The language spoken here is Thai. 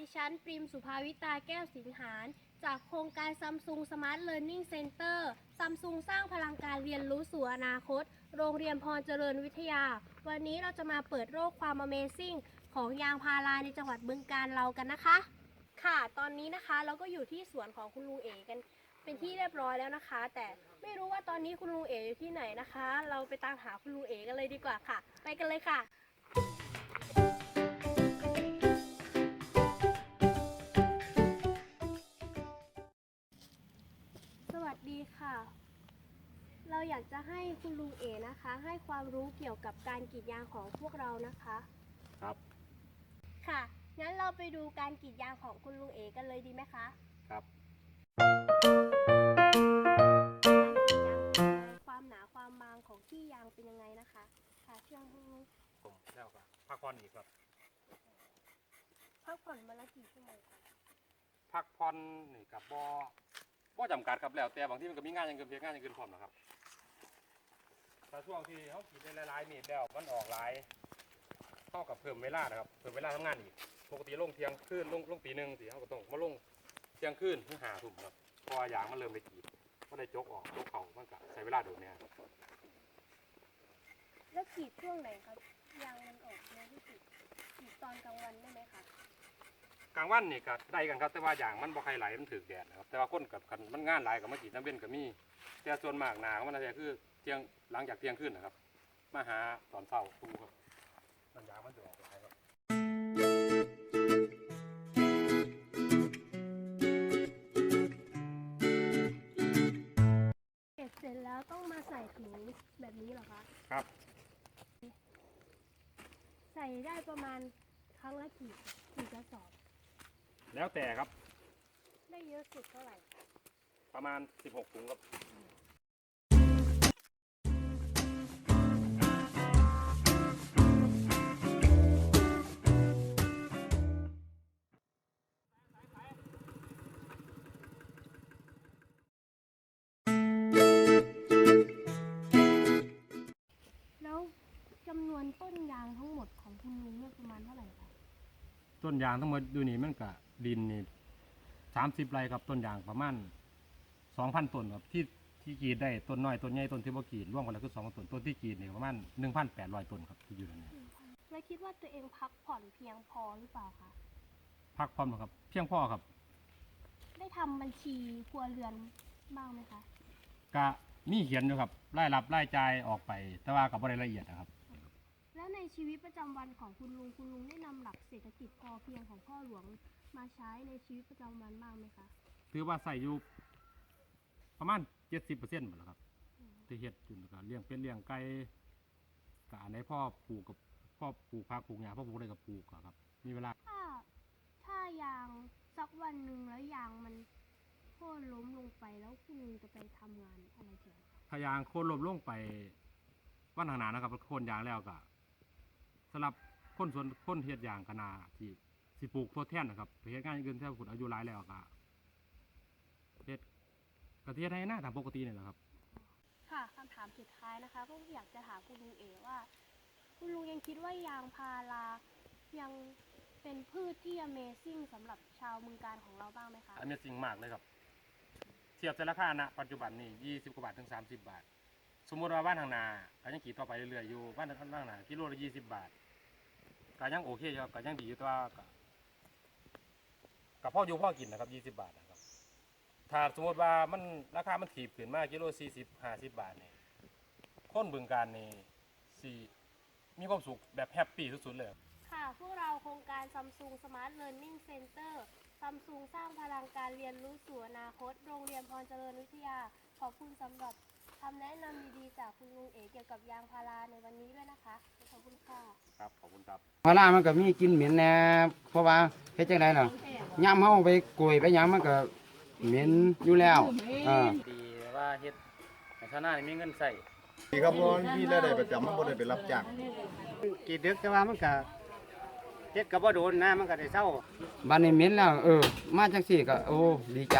ดิฉันปริมสุภาวิตาแก้วสิงหารจากโครงการ Samsung Smart Learning Center Samsung สร้างพลังการเรียนรู้สู่อนาคต โรงเรียนพรเจริญวิทยา วันนี้เราจะมาเปิดโลกความ Amazing ของยางพาราในจังหวัดบึงการเรากันนะคะ ค่ะ ตอนนี้นะคะเราก็อยู่ที่สวนของคุณลุงเอกัน เป็นที่เรียบร้อยแล้วนะคะ แต่ไม่รู้ว่าตอนนี้คุณลุงเออยู่ที่ไหนนะคะ เราไปตามหาคุณลุงเอกันเลยดีกว่าค่ะ ไปกันเลยค่ะ ดีค่ะ เราอยากจะให้คุณลุงเอนะคะ ให้ความรู้เกี่ยวกับการกรีดยางของพวกเรานะคะ ครับ ค่ะ งั้นเราไปดูการกรีดยางของคุณลุงเอกันเลยดีไหมคะ ครับความหนาความบางของที่ยางเป็นยังไงนะคะ ค่ะช่วงนี้ผมแล้วก็พักผ่อนอีกครับ พักผ่อนมาละกี่ชั่วโมงคะพักผ่อนนี่กับบ่ บ่จำกัดครับแล้วแต่บางที่มันก็มีงานอยังเกินเพียงงานอยังเกินพร้อมนะครับแต่ช่วงที่เขาขีดได้หลายๆมีดแล้วมันออกหลายเท่ากับเพิ่มเวลานะครับเพิ่มเวลาทำงานอีกปกติลงเที่ยงคืนลงลงตีหนึ่งสิเขาก็ต้องมาลงเที่ยงคืนถึงหาทุ่มครับพราะว่ายางมันเริ่มได้กีดก็ได้จกออกจกเข่ามันก็ใช้เวลาโดนเนี่ยแล้วกรีดช่วงไหนครับยางมันออกเยอะที่สุดกรีดตอนกลางวันได้ไหมคะ กลางวันนี่ก็ได้กันครับแต่ว่าอย่างมันบ่ใครไหลมันถือแดดนะครับแต่ว่าคนกับกันมันงานหลายกับมากีดน้ำเว้นก็มีแต่ส่วนมากหนาของมันจะคือเที่ยงหลังจากเที่ยงคืนนะครับ มาหาตอนเช้าตูครับมันยางมันจะออกหลายครับเก็บเสร็จแล้วต้องมาใส่ถุงแบบนี้เหรอคะครับ ใส่ได้ประมาณครั้งละกี่กี่กระสอบ แล้วแต่ครับ ได้เยอะสุดเท่าไหร่ ประมาณ 16ถุงครับแล้วจำนวนต้นยางทั้งหมดของคุณลุงเนี่ยประมาณเท่าไหร่คะ ต้นยางทั้งหมดดูนี่มันก็ดินนี่สามสิบไร่ครับต้นยางประมาณสองพันต้นครับที่ที่กรีดได้ต้นน้อยต้นใหญ่ต้นที่บ่กรีดร่วมกันแล้วคือสองต้นต้นที่กรีดนี่ประมาณหนึ่งพันแปดร้อยต้นครับที่อยู่ในนี้แล้วคิดว่าตัวเองพักผ่อนเพียงพอหรือเปล่าคะพักผ่อนบ่ครับ เพียงพอครับ ได้ทำบัญชีครัวเรือนบ้างไหมคะก็มีเขียนอยู่ครับรายรับรายจ่ายออกไป แต่ว่ากับบริละเอียดนะครับ แล้วในชีวิตประจำวันของคุณลุงคุณลุงได้นำหลักเศรษฐกิจพอเพียงของพ่อหลวงมาใช้ในชีวิตประจำวันบ้างไหมคะถือว่าใส่อยู่ประมาณเจ็ดสิบเปอร์เซ็นต์หมดแล้วครับที่เฮ็ดอยู่ก็เลี้ยงเป็ดเลี้ยงไก่ก็อันไหนพ่อปลูกกับพ่อปลูกผักปลูกหญ้าพ่อปลูกอะไรกับปลูกอะครับ มีเวลาถ้าถ้ายางสักวันหนึ่งแล้วยางมันโค่นล้มลงไปแล้วคุณลุงจะไปทำงานอะไรแทนคะพยางโคนลมลงไปวันข้างหน้านะครับโคนยางแล้วก็ สำหรับคนสวนคนเฮ็ดยางกะนาที่สิปลูกทดแทนนะครับไปเฮ็ดงานอย่างอื่นแท้คุณอายุหลายแล้วก็เฮ็ดกระเทียดให้หน้าตามปกตินี่แหละครับ ค่ะคำถามสุดท้ายนะคะ ก็อยากจะถามคุณลุงเอว่า คุณลุงยังคิดว่ายางพารายังเป็นพืชที่ Amazing สำหรับชาวเมืองการของเราบ้างไหมคะ อันนี้สิ่งมากเลยครับ เทียบแต่ราคาณปัจจุบันนี่ยี่สิบกว่าบาทถึงสามสิบบาท สมมติว่าบ้านทางนาก็ยังกี่ต่อไปเรื่อยๆอยู่บ้านทางนากิโลละยี่สิบบาท ก็ยังโอเคอยู่ครับก็ยังดีอยู่แตัวาก็กับพ่ออยู่พ่อกินนะครับยี่สิบบาทนะครับ ถ้าสมมติว่ามันราคามันถีบขึ้นมากกิโลสี่สิบห้าสิบบาทเนี่ยคนบึงการนี่สี่มีความสุขแบบแฮปปี้สุดๆเลย ค่ะ พวกเราโครงการ Samsung Smart Learning Center Samsung สร้างพลังการเรียนรู้สู่อนาคต โรงเรียนพรเจริญวิทยา ขอบคุณสำหรับ คำแนะนำดีๆจากคุณลุงเอเกี่ยวกับยางพาราในวันนี้ด้วยนะคะ ขอบคุณค่ะ ครับขอบคุณครับพารามันก็มีกลินเหม็นแหน่เพราะว่าเฮ็ดจังไดล่ะย่ำเฮาไปกล้วยไปหยังมันก็เหม็นอยู่แล้วเออดีว่าเฮ็ดให้ชาวนานี่มีเงินใส่ดีครับเพราะว่าพี่รายได้ประจำมันบ่ได้ไปรับจ้าง กี่ดึกแต่ว่ามันก็เฮ็ดก็บ่โดนนะมันก็ได้เศร้า บัดนี้เหม็นแล้ว เออ มาจังซี่ก็โอ้ดีใจ